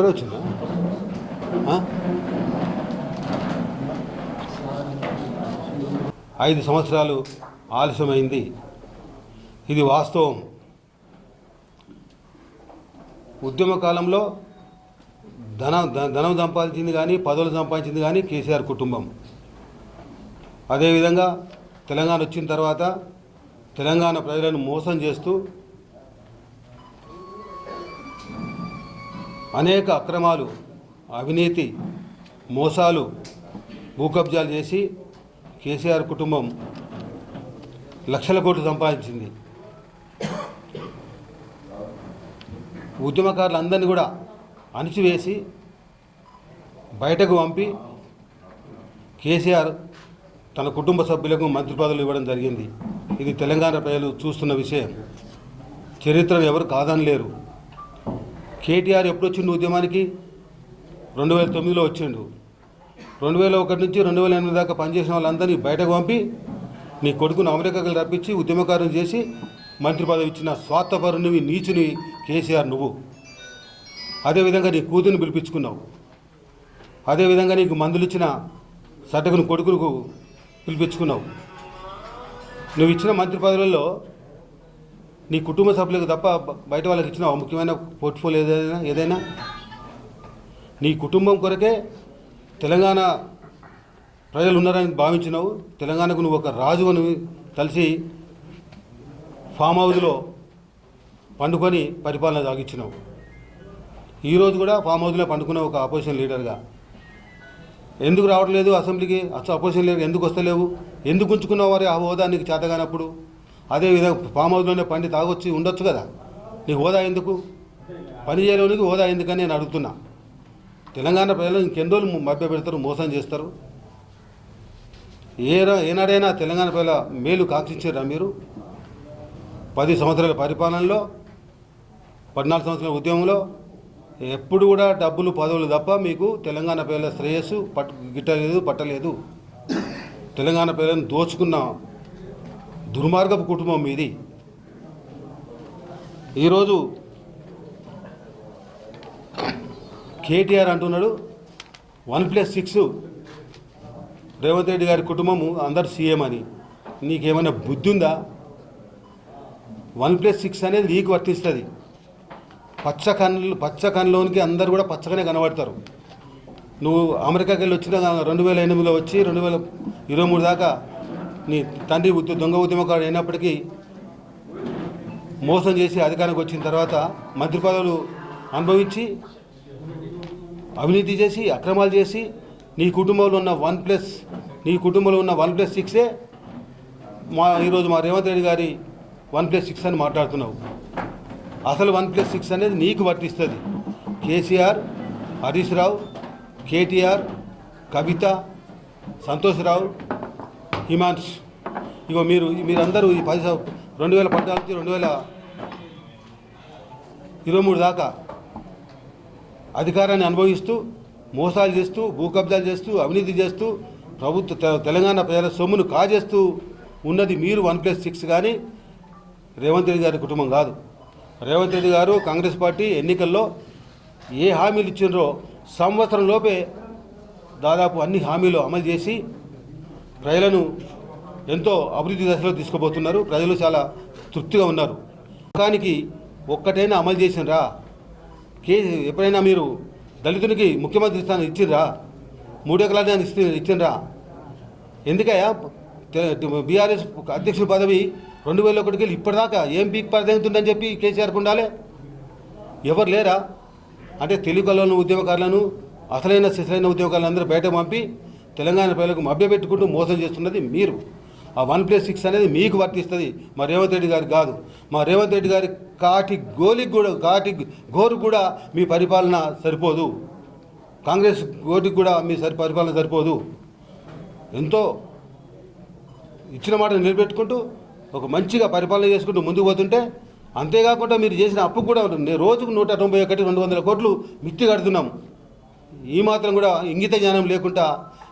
ఒకరే వచ్చిందా? ఐదు సంవత్సరాలు ఆలస్యమైంది. ఇది వాస్తవం. ఉద్యమ కాలంలో ధన ధనం సంపాదించింది కానీ పదవులు సంపాదించింది కానీ కేసీఆర్ కుటుంబం. అదేవిధంగా తెలంగాణ వచ్చిన తర్వాత తెలంగాణ ప్రజలను మోసం చేస్తూ అనేక అక్రమాలు అవినీతి మోసాలు భూకబ్జాలు చేసి కేసీఆర్ కుటుంబం లక్షల కోట్లు సంపాదించింది. ఉద్యమకారులందరినీ కూడా అణిచివేసి బయటకు పంపి కేసీఆర్ తన కుటుంబ సభ్యులకు మంత్రి పదవులు ఇవ్వడం జరిగింది. ఇది తెలంగాణ ప్రజలు చూస్తున్న విషయం. చరిత్రను ఎవరు కాదనలేరు కేటీఆర్ ఎప్పుడు వచ్చిండు ఉద్యమానికి? రెండు వేల తొమ్మిదిలో వచ్చిండు. రెండు వేల ఒకటి నుంచి రెండు వేల ఎనిమిది దాకా పనిచేసిన వాళ్ళందరినీ బయటకు పంపి నీ కొడుకును అమెరికాకి రప్పించి ఉద్యమకారం చేసి మంత్రి పదవి ఇచ్చిన స్వార్థపరునివి నీచుని కేసీఆర్ నువ్వు. అదేవిధంగా నీ కూతురిని పిలిపించుకున్నావు. అదేవిధంగా నీకు మందులు ఇచ్చిన సటకుని కొడుకును పిలిపించుకున్నావు. నువ్వు ఇచ్చిన మంత్రి పదవులలో నీ కుటుంబ సభ్యులకు తప్ప బయట వాళ్ళకి ఇచ్చిన ముఖ్యమైన పోర్ట్ఫోలియో ఏదైనా ఏదైనా? నీ కుటుంబం కొరకే తెలంగాణ ప్రజలు ఉన్నారని భావించినావు. తెలంగాణకు నువ్వు ఒక రాజు అని కలిసి ఫామ్ హౌస్లో పండుకొని పరిపాలన సాగించినావు. ఈరోజు కూడా ఫామ్ హౌస్లో పండుకున్న ఒక ఆపోజిషన్ లీడర్గా ఎందుకు రావట్లేదు అసెంబ్లీకి? అసలు అపోజిషన్ లీడర్ ఎందుకు వస్తలేవు? ఎందుకు ఉంచుకున్నావు వారి ఆ హోదా నీకు చేతగానప్పుడు? అదేవిధంగా ఫామ్ హౌస్లోనే పండి తాగొచ్చి ఉండొచ్చు కదా. నీకు హోదా ఎందుకు? పని చేయలేనికి హోదా ఎందుకని నేను అడుగుతున్నా. తెలంగాణ ప్రజలు ఇంకెన్ని రోజులు మభ్య పెడతారు మోసం చేస్తారు. ఏ ఏనాడైనా తెలంగాణ ప్రజల మేలు కాంక్షించారా మీరు? పది సంవత్సరాల పరిపాలనలో పద్నాలుగు సంవత్సరాల ఉద్యమంలో ఎప్పుడు కూడా డబ్బులు పదవులు తప్ప మీకు తెలంగాణ ప్రజల శ్రేయస్సు పట్టు గిట్టలేదు పట్టలేదు. తెలంగాణ ప్రజలను దోచుకున్న దుర్మార్గపు కుటుంబం మీది. ఈరోజు కేటీఆర్ అంటున్నాడు one plus six Revanth Reddy గారి కుటుంబము అందరు సీఎం అని. నీకేమైనా బుద్ధి ఉందా వన్ ప్లస్ సిక్స్ అనేది నీకు వర్తిస్తుంది. పచ్చ కన్నులు పచ్చ కన్నులోనికి అందరు కూడా పచ్చగానే కనబడతారు. నువ్వు అమెరికాకి వెళ్ళి వచ్చిన రెండు వేల ఎనిమిదిలో వచ్చి రెండు వేల ఇరవై మూడు దాకా నీ తండ్రి ఉద్య దొంగ ఉద్యమకారుడు అయినప్పటికీ మోసం చేసి అధికారానికి వచ్చిన తర్వాత మంత్రి పదవులు అనుభవించి అవినీతి చేసి అక్రమాలు చేసి నీ కుటుంబంలో ఉన్న వన్ ప్లస్ నీ కుటుంబంలో ఉన్న వన్ ప్లస్ సిక్సే మా ఈరోజు మా రేవంత్ రెడ్డి గారి వన్ ప్లస్ సిక్స్ అని మాట్లాడుతున్నావు. అసలు వన్ ప్లస్ సిక్స్ అనేది నీకు వర్తిస్తుంది. కేసీఆర్ హరీష్ రావు కేటీఆర్ కవిత సంతోష్రావు హిమాంష్ ఇగో మీరు మీరందరూ ఈ పది రెండు వేల పద్నాలుగు నుంచి రెండు వేల ఇరవై మూడు దాకా అధికారాన్ని అనుభవిస్తూ మోసాలు చేస్తూ భూకబ్జాలు చేస్తూ అవినీతి చేస్తూ ప్రభుత్వ తెలంగాణ ప్రజల సొమ్మును కాజేస్తూ ఉన్నది మీరు వన్ ప్లస్ సిక్స్ కానీ రేవంత్ రెడ్డి గారి కుటుంబం కాదు. రేవంత్ రెడ్డి గారు కాంగ్రెస్ పార్టీ ఎన్నికల్లో ఏ హామీలు ఇచ్చిండ్రో సంవత్సరం లోపే దాదాపు అన్ని హామీలు అమలు చేసి ప్రజలను ఎంతో అభివృద్ధి దశలో తీసుకుపోతున్నారు. ప్రజలు చాలా తృప్తిగా ఉన్నారు. కానీ ఒక్కటైనా అమలు చేసినరా? కే ఎప్పుడైనా మీరు దళితునికి ముఖ్యమంత్రి స్థానం ఇచ్చిండ్రా? మూడు ఎకరాలు ఇచ్చి ఇచ్చిండ్రా? ఎందుకయ్యా? బీఆర్ఎస్ అధ్యక్షుల పదవి రెండు వేల ఒకటికి వెళ్ళి ఇప్పటిదాకా ఏం పీక్ పదవుతుందని చెప్పి కేసీఆర్కి ఉండాలి? ఎవరు లేరా? అంటే తెలుగులోని ఉద్యమకారులను అసలైన సిస్లైన ఉద్యోగాలను అందరూ బయట పంపి తెలంగాణ ప్రజలకు మభ్యపెట్టుకుంటూ మోసం చేస్తున్నది మీరు. ఆ వన్ ప్లస్ సిక్స్ అనేది మీకు వర్తిస్తుంది. మా రేవంత్ రెడ్డి గారికి కాదు. మా రేవంత్ రెడ్డి గారి కాటి గోలికి కూడా కాటి గోరు కూడా మీ పరిపాలన సరిపోదు. కాంగ్రెస్ గోటికి కూడా మీ సరి పరిపాలన సరిపోదు. ఎంతో ఇచ్చిన మాట నిలబెట్టుకుంటూ ఒక మంచిగా పరిపాలన చేసుకుంటూ ముందుకు పోతుంటే అంతేకాకుండా మీరు చేసిన అప్పు కూడా రోజుకు నూట తొంభై ఒకటి రెండు వందల కోట్లు మిత్తి కడుతున్నాం. ఈ మాత్రం కూడా ఇంగిత జ్ఞానం లేకుండా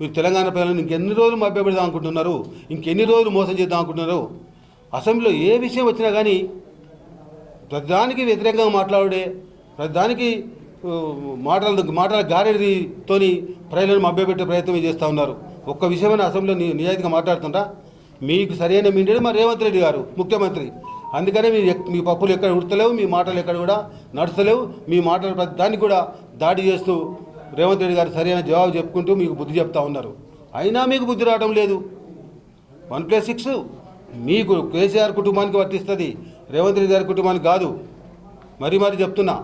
మీరు తెలంగాణ ప్రజలను ఇంకెన్ని రోజులు మభ్యపెడదాం అనుకుంటున్నారు? ఇంకెన్ని రోజులు మోసం చేద్దాం అనుకుంటున్నారు? అసెంబ్లీలో ఏ విషయం వచ్చినా కానీ ప్రతిదానికి వ్యతిరేకంగా మాట్లాడే ప్రతిదానికి మాటల మాటల గారెడితోని ప్రజలను మభ్యపెట్టే ప్రయత్నం చేస్తూ ఉన్నారు. ఒక్క విషయమైన అసెంబ్లీలో ని- నిజాయితీగా మాట్లాడుతుంటా మీకు సరైన మీడియా మా రేవంత్ రెడ్డి గారు ముఖ్యమంత్రి. అందుకనే మీ ఎక్- మీ పప్పులు ఎక్కడ ఉడతలేవు మీ మాటలు ఎక్కడ కూడా నడుస్తలేవు మీ మాటలు ప్రతి దానికి కూడా దాడి చేస్తూ రేవంత్ రెడ్డి గారు సరైన జవాబు చెప్పుకుంటూ మీకు బుద్ధి చెప్తా ఉన్నారు. అయినా మీకు బుద్ధి రావడం లేదు. వన్ ప్లస్ సిక్స్ మీకు కేసీఆర్ కుటుంబానికి వర్తిస్తుంది రేవంత్ రెడ్డి గారి కుటుంబానికి కాదు. మరీ మరీ చెప్తున్నా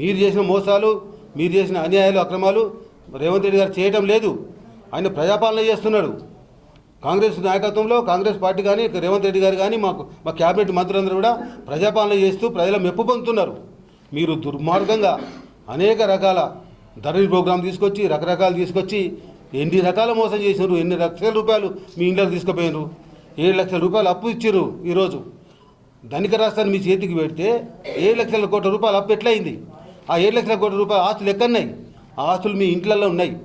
మీరు చేసిన మోసాలు మీరు చేసిన అన్యాయాలు అక్రమాలు రేవంత్ రెడ్డి గారు చేయటం లేదు. ఆయన ప్రజాపాలన చేస్తున్నాడు. కాంగ్రెస్ నాయకత్వంలో కాంగ్రెస్ పార్టీ కానీ రేవంత్ రెడ్డి గారు కానీ మాకు మా క్యాబినెట్ మంత్రులందరూ కూడా ప్రజాపాలన చేస్తూ ప్రజల మెప్పు పొందుతున్నారు. మీరు దుర్మార్గంగా అనేక రకాల ధరణి ప్రోగ్రాం తీసుకొచ్చి రకరకాలు తీసుకొచ్చి ఎన్ని రకాల మోసం చేసినారు ఎన్ని లక్షల రూపాయలు మీ ఇంట్లోకి తీసుకుపోయినారు ఏడు లక్షల రూపాయలు అప్పు ఇచ్చారు ఈరోజు. ధనిక రాష్ట్రాన్ని మీ చేతికి పెడితే ఏడు లక్షల కోట్ల రూపాయలు అప్పు ఎట్లయింది? ఆ ఏడు లక్షల కోట్ల రూపాయలు ఆస్తులు ఎక్కడున్నాయి? ఆ ఆస్తులు మీ ఇంట్లలో ఉన్నాయి.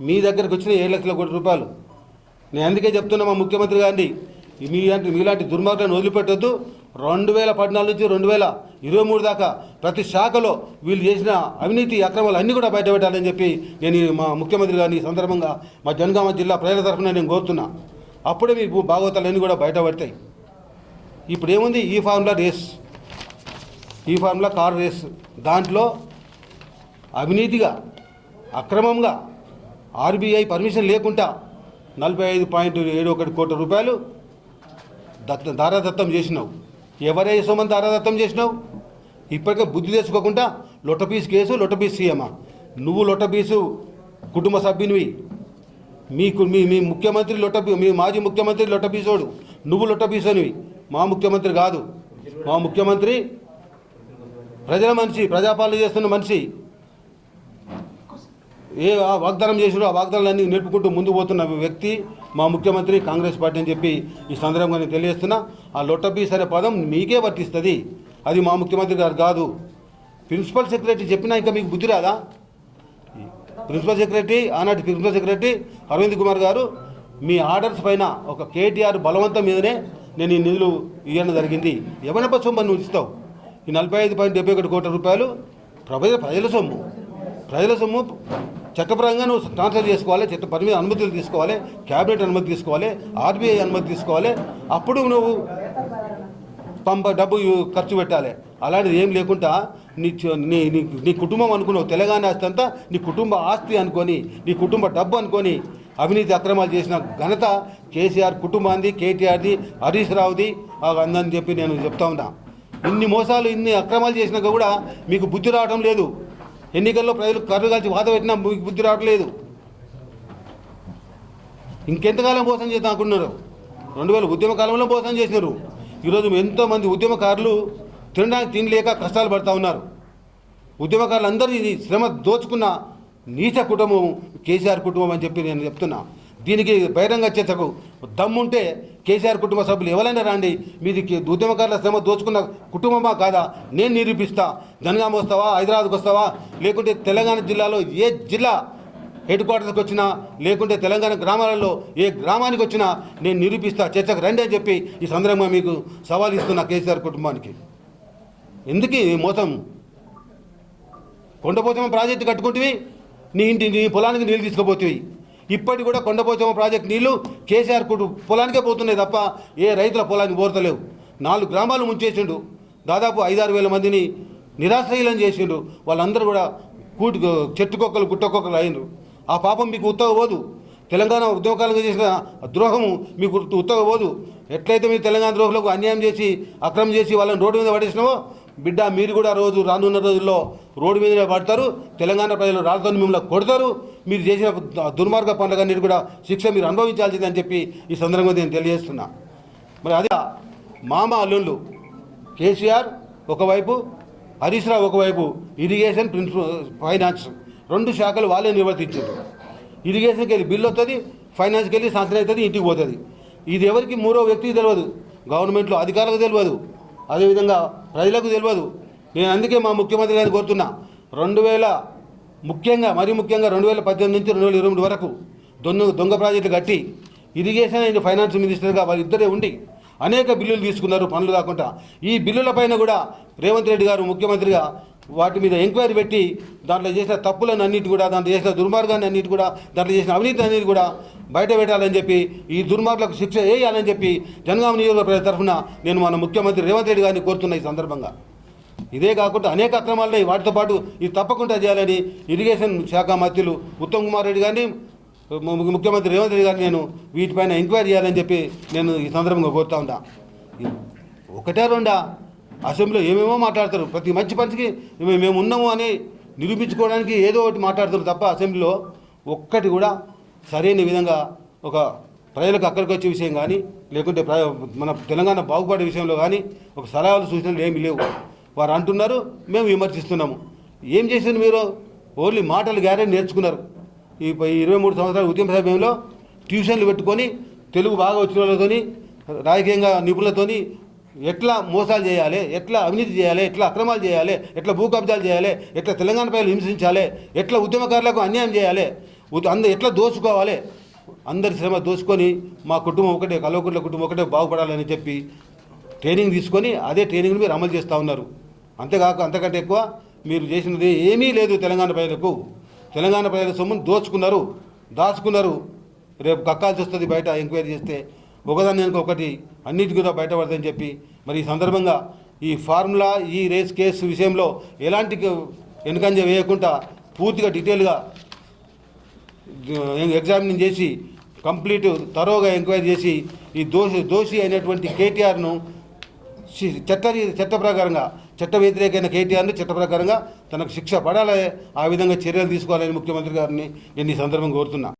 మీ దగ్గరకు వచ్చిన ఏడు లక్షల కోట్ల రూపాయలు. నేను అందుకే చెప్తున్నా మా ముఖ్యమంత్రి గారిని మీ అంటే మీలాంటి దుర్మార్గాన్ని వదిలిపెట్టొద్దు. రెండు వేల పద్నాలుగు నుంచి రెండు వేల ఇరవై మూడు దాకా ప్రతి శాఖలో వీళ్ళు చేసిన అవినీతి అక్రమాలు అన్నీ కూడా బయటపెట్టాలని చెప్పి నేను మా ముఖ్యమంత్రి గారిని సందర్భంగా మా జనగామ జిల్లా ప్రజల తరఫున నేను కోరుతున్నా. అప్పుడే మీ భాగవతాలన్నీ కూడా బయటపడతాయి ఇప్పుడు ఏముంది? ఈ ఫార్ములా రేస్. ఈ ఫార్ములా కార్ రేస్. దాంట్లో అవినీతిగా అక్రమంగా ఆర్బీఐ పర్మిషన్ లేకుండా నలభై ఐదు పాయింట్ ఏడు ఒకటి కోట్ల రూపాయలు దత్త దారాదత్తం చేసినావు. ఎవరే సోమని దారాదత్తం చేసినావు? ఇప్పటికే బుద్ధి తెచ్చుకోకుండా లొట్టపీస్ కేసు లొట్టపీస్ సీఎమా. నువ్వు లొట్టపీసు కుటుంబ సభ్యునివి. మీకు మీ మీ ముఖ్యమంత్రి లొట్టపీ మీ మాజీ ముఖ్యమంత్రి లొట్టపీసోడు నువ్వు లొట్టపీసోనివి మా ముఖ్యమంత్రి కాదు. మా ముఖ్యమంత్రి ప్రజల మనిషి ప్రజాపాలన చేస్తున్న మనిషి. ఏ ఆ వాగ్దానం చేసాడో ఆ వాగ్దానాలన్నీ నేర్పుకుంటూ ముందు పోతున్న వ్యక్తి మా ముఖ్యమంత్రి కాంగ్రెస్ పార్టీ అని చెప్పి ఈ సందర్భంగా నేను తెలియజేస్తున్నా ఆ లొట్టపీస్ అనే పదం మీకే వర్తిస్తుంది. అది మా ముఖ్యమంత్రి గారు కాదు. ప్రిన్సిపల్ సెక్రటరీ చెప్పినా ఇంకా మీకు బుద్ధి రాదా? ప్రిన్సిపల్ సెక్రటరీ ఆనాటి ప్రిన్సిపల్ సెక్రటరీ అరవింద్ కుమార్ గారు మీ ఆర్డర్స్ పైన ఒక కేటీఆర్ బలవంతం మీదనే నేను ఈ నిధులు ఇవ్వడం జరిగింది. ఎవరినప్ప సొమ్ము నువ్వు ఇస్తావు. ఈ నలభై ఐదు పాయింట్ డెబ్బై ఒకటి కోట్ల రూపాయలు ప్రజల ప్రజల సొమ్ము. ప్రజల సొమ్ము చట్టపరంగా నువ్వు ట్రాన్స్ఫర్ చేసుకోవాలి చట్ట పరిమిత అనుమతులు తీసుకోవాలి క్యాబినెట్ అనుమతి తీసుకోవాలి ఆర్బీఐ అనుమతి తీసుకోవాలి అప్పుడు నువ్వు పంప డబ్బు ఖర్చు పెట్టాలి. అలాంటిది ఏం లేకుండా నీ నీ నీ కుటుంబం అనుకున్నావు తెలంగాణ ఆస్తి అంతా నీ కుటుంబ ఆస్తి అనుకొని నీ కుటుంబ డబ్బు అనుకొని అవినీతి అక్రమాలు చేసిన ఘనత కేసీఆర్ కుటుంబాన్ని కేటీఆర్ది హరీష్ రావుది అందని చెప్పి నేను చెప్తా ఉన్నా. ఇన్ని మోసాలు ఇన్ని అక్రమాలు చేసినాక కూడా మీకు బుద్ధి రావడం లేదు. ఎన్నికల్లో ప్రజలు కర్రు కలిసి వాద పెట్టినా మీకు బుద్ధి రావట్లేదు. ఇంకెంతకాలం మోసం చేద్దాం అనుకున్నారు రెండు వేల ఉద్యమ కాలంలో మోసం చేసినారు. ఈరోజు ఎంతోమంది ఉద్యమకారులు తినడానికి తినలేక కష్టాలు పడుతూ ఉన్నారు. ఉద్యమకారులు అందరూ ఇది శ్రమ దోచుకున్న నీచ కుటుంబం కేసీఆర్ కుటుంబం అని చెప్పి నేను చెప్తున్నా. దీనికి బహిరంగ చర్చకు దమ్ముంటే కేసీఆర్ కుటుంబ సభ్యులు ఎవరైనా రండి మీది ఉద్యమకారుల శ్రమ దోచుకున్న కుటుంబమా కాదా? నేను నిరూపిస్తా. జనగామ వస్తావా? హైదరాబాద్కి వస్తావా? లేకుంటే తెలంగాణ జిల్లాలో ఏ జిల్లా హెడ్ క్వార్టర్స్కి వచ్చినా లేకుంటే తెలంగాణ గ్రామాలలో ఏ గ్రామానికి వచ్చినా నేను నిరూపిస్తా. చర్చకు రండి అని చెప్పి ఈ సందర్భంగా మీకు సవాల్ ఇస్తున్నా కేసీఆర్ కుటుంబానికి. ఎందుకు మోసం? కొండపోచమ్మ ప్రాజెక్టు కట్టుకుంటేవి నీ ఇంటి నీ పొలానికి నీళ్ళు తీసుకుపోతేవి. ఇప్పటికి కూడా కొండపోచమ్మ ప్రాజెక్టు నీళ్ళు కేసీఆర్ కుటు పొలానికే పోతున్నాయి తప్ప ఏ రైతుల పొలానికి పోరతలేవు నాలుగు గ్రామాలు ముంచేసిండు. దాదాపు ఐదారు వేల మందిని నిరాశ్రయులను చేసిండు. వాళ్ళందరూ కూడా కూటి చెట్టుకొక్కలు గుట్టకొక్కలు అయినరు. ఆ పాపం మీకు ఉత్తగ పోదు. తెలంగాణ ఉద్యోగాలకు చేసిన ద్రోహము మీకు ఉత్తగ పోదు. ఎట్లయితే మీరు తెలంగాణ ద్రోహులకు అన్యాయం చేసి అక్రమం చేసి వాళ్ళని రోడ్డు మీద పడేసినావో బిడ్డ మీరు కూడా రోజు రానున్న రోజుల్లో రోడ్డు మీదనే పడతారు తెలంగాణ ప్రజలు రాళ్ళతో మిమ్మల్ని కొడతారు మీరు చేసిన దుర్మార్గ పనులకన్నిటి కూడా శిక్ష మీరు అనుభవించాల్సిందని చెప్పి ఈ సందర్భంగా నేను తెలియజేస్తున్నా. మరి అదే మామ అల్లుళ్ళు కేసీఆర్ ఒకవైపు హరీష్ రావు ఒకవైపు ఇరిగేషన్ ప్రిన్సిపల్ ఫైనాన్స్ రెండు శాఖలు వాళ్ళే నిర్వర్తించారు. ఇరిగేషన్కి వెళ్ళి బిల్లు వస్తుంది ఫైనాన్స్కి వెళ్ళి శాంక్షన్ అవుతుంది ఇంటికి పోతుంది. ఇది ఎవరికి మూడో వ్యక్తికి తెలియదు గవర్నమెంట్లో అధికారులకు తెలియదు అదేవిధంగా ప్రజలకు తెలియదు నేను అందుకే మా ముఖ్యమంత్రి గారిని కోరుతున్నా. రెండు వేల ముఖ్యంగా మరీ ముఖ్యంగా రెండు వేల పద్దెనిమిది నుంచి రెండు వేల ఇరవై వరకు దొంగ దొంగ ప్రాజెక్టులు కట్టి ఇరిగేషన్ అండ్ ఫైనాన్స్ మినిస్టర్గా వాళ్ళిద్దరే ఉండి అనేక బిల్లులు తీసుకున్నారు పనులు కాకుండా. ఈ బిల్లుల పైన కూడా రేవంత్ రెడ్డి గారు ముఖ్యమంత్రిగా వాటి మీద ఎంక్వైరీ పెట్టి దాంట్లో చేసిన తప్పులను అన్నిటి కూడా దాంట్లో చేసిన దుర్మార్గాన్ని అన్నిటి కూడా దాంట్లో చేసిన అవినీతి అన్నిటి కూడా బయట పెట్టాలని చెప్పి ఈ దుర్మార్గులకు శిక్ష వేయాలని చెప్పి జనగామ నియోజకవర్గ ప్రజల తరఫున నేను మన ముఖ్యమంత్రి రేవంత్ రెడ్డి గారిని కోరుతున్నా ఈ సందర్భంగా. ఇదే కాకుండా అనేక అక్రమాలున్నాయి వాటితో పాటు ఇది తప్పకుండా చేయాలని ఇరిగేషన్ శాఖ మంత్రులు ఉత్తమ్ కుమార్ రెడ్డి గారిని ముఖ్యమంత్రి రేవంత్ రెడ్డి గారిని నేను వీటిపైన ఎంక్వైరీ చేయాలని చెప్పి నేను ఈ సందర్భంగా కోరుతా ఉంటా ఒకటే రెండా? అసెంబ్లీలో ఏమేమో మాట్లాడతారు. ప్రతి మంచి పనికి మేము ఉన్నాము అని నిరూపించుకోవడానికి ఏదో ఒకటి మాట్లాడతారు తప్ప అసెంబ్లీలో ఒక్కటి కూడా సరైన విధంగా ఒక ప్రజలకు అక్కడికి వచ్చే విషయం కానీ లేకుంటే ప్ర- మన తెలంగాణ బాగుపడే విషయంలో కానీ ఒక సలహాలు సూచనలు ఏమీ లేవు. వారు అంటున్నారు మేము విమర్శిస్తున్నాము. ఏం చేసింది మీరు? ఓన్లీ మాటలు గ్యారెంటీ నేర్చుకున్నారు. ఈ ఇరవై మూడు సంవత్సరాల ఉద్యమ సమయంలో ట్యూషన్లు పెట్టుకొని తెలుగు బాగా వచ్చిన వాళ్ళతోని రాజకీయంగా నిపుణులతోని ఎట్లా మోసాలు చేయాలి ఎట్లా అవినీతి చేయాలి ఎట్లా అక్రమాలు చేయాలి ఎట్లా భూ కబ్జాలు చేయాలి ఎట్లా తెలంగాణ ప్రజలు హింసించాలి ఎట్లా ఉద్యమకారులకు అన్యాయం చేయాలి ఉ- అంద ఎట్లా దోచుకోవాలి? అందరి శ్రమ దోచుకొని మా కుటుంబం ఒకటే కల్వకుంట్ల కుటుంబం ఒకటే బాగుపడాలని చెప్పి ట్రైనింగ్ తీసుకొని అదే ట్రైనింగ్ని మీరు అమలు చేస్తూ ఉన్నారు. అంతేకాక అంతకంటే ఎక్కువ మీరు చేసినది ఏమీ లేదు తెలంగాణ ప్రజలకు. తెలంగాణ ప్రజల సొమ్మును దోచుకున్నారు దాచుకున్నారు. రేపు కక్కాల్సి వస్తుంది బయట ఎంక్వైరీ చేస్తే. ఒకదాని ఒకటి అన్నిటి కూడా బయటపడదని చెప్పి మరి ఈ సందర్భంగా ఈ ఫార్ములా ఈ రేస్ కేసు విషయంలో ఎలాంటి వెనుకంజ వేయకుండా పూర్తిగా డీటెయిల్గా ఎగ్జామినింగ్ చేసి కంప్లీట్ తరోగా ఎంక్వైరీ చేసి ఈ దోషి దోషి అయినటువంటి కేటీఆర్ను చట్ట చట్ట ప్రకారంగా చట్ట వ్యతిరేకమైన కేటీఆర్ని చట్ట ప్రకారంగా తనకు శిక్ష పడాలి ఆ విధంగా చర్యలు తీసుకోవాలని ముఖ్యమంత్రి గారిని నేను ఈ సందర్భంగా కోరుతున్నా.